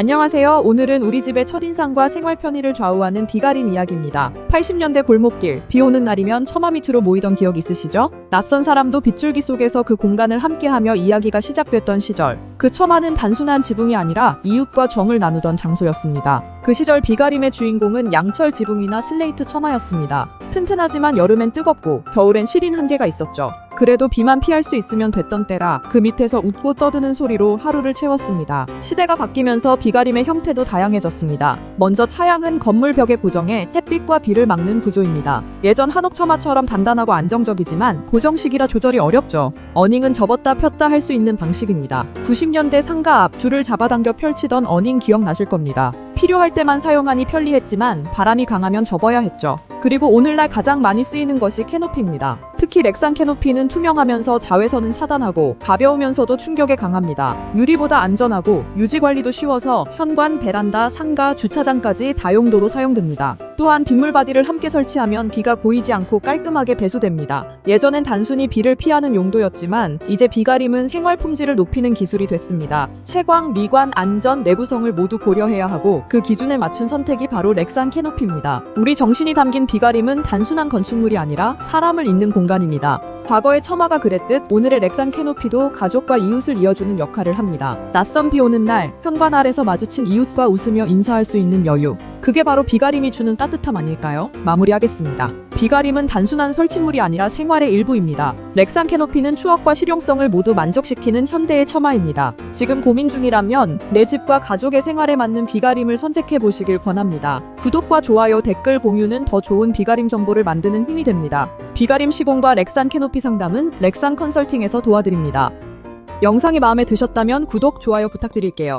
안녕하세요. 오늘은 우리 집의 첫인상과 생활 편의를 좌우하는 비가림 이야기입니다. 80년대 골목길, 비 오는 날이면 처마 밑으로 모이던 기억 있으시죠? 낯선 사람도 빗줄기 속에서 그 공간을 함께하며 이야기가 시작됐던 시절. 그 처마는 단순한 지붕이 아니라 이웃과 정을 나누던 장소였습니다. 그 시절 비가림의 주인공은 양철 지붕이나 슬레이트 처마였습니다. 튼튼하지만 여름엔 뜨겁고 겨울엔 시린 한계가 있었죠. 그래도 비만 피할 수 있으면 됐던 때라 그 밑에서 웃고 떠드는 소리로 하루를 채웠습니다. 시대가 바뀌면서 비가림의 형태도 다양해졌습니다. 먼저 차양은 건물 벽에 고정해 햇빛과 비를 막는 구조입니다. 예전 한옥 처마처럼 단단하고 안정적이지만 고정식이라 조절이 어렵죠. 어닝은 접었다 폈다 할 수 있는 방식입니다. 90년대 상가 앞 줄을 잡아당겨 펼치던 어닝 기억나실 겁니다. 필요할 때만 사용하니 편리했지만 바람이 강하면 접어야 했죠. 그리고 오늘날 가장 많이 쓰이는 것이 캐노피입니다. 특히 렉산 캐노피는 투명하면서 자외선은 차단하고 가벼우면서도 충격에 강합니다. 유리보다 안전하고 유지 관리도 쉬워서 현관, 베란다, 상가, 주차장까지 다용도로 사용됩니다. 또한 빗물 바디를 함께 설치하면 비가 고이지 않고 깔끔하게 배수됩니다. 예전엔 단순히 비를 피하는 용도였지만 이제 비가림은 생활 품질을 높이는 기술이 됐습니다. 채광, 미관, 안전, 내구성을 모두 고려해야 하고 그 기준에 맞춘 선택이 바로 렉산 캐노피입니다. 우리 정신이 담긴 비가림은 단순한 건축물이 아니라 사람을 잇는 공간 입니다. 과거의 처마가 그랬듯 오늘의 렉산 캐노피도 가족과 이웃을 이어주는 역할을 합니다. 낯선 비 오는 날 현관 아래서 마주친 이웃과 웃으며 인사할 수 있는 여유. 그게 바로 비가림이 주는 따뜻함 아닐까요? 마무리하겠습니다. 비가림은 단순한 설치물이 아니라 생활의 일부입니다. 렉산 캐노피는 추억과 실용성을 모두 만족시키는 현대의 처마입니다. 지금 고민 중이라면 내 집과 가족의 생활에 맞는 비가림을 선택해 보시길 권합니다. 구독과 좋아요, 댓글 공유는 더 좋은 비가림 정보를 만드는 힘이 됩니다. 비가림 시공과 렉산 캐노피 상담은 렉산 컨설팅에서 도와드립니다. 영상이 마음에 드셨다면 구독, 좋아요 부탁드릴게요.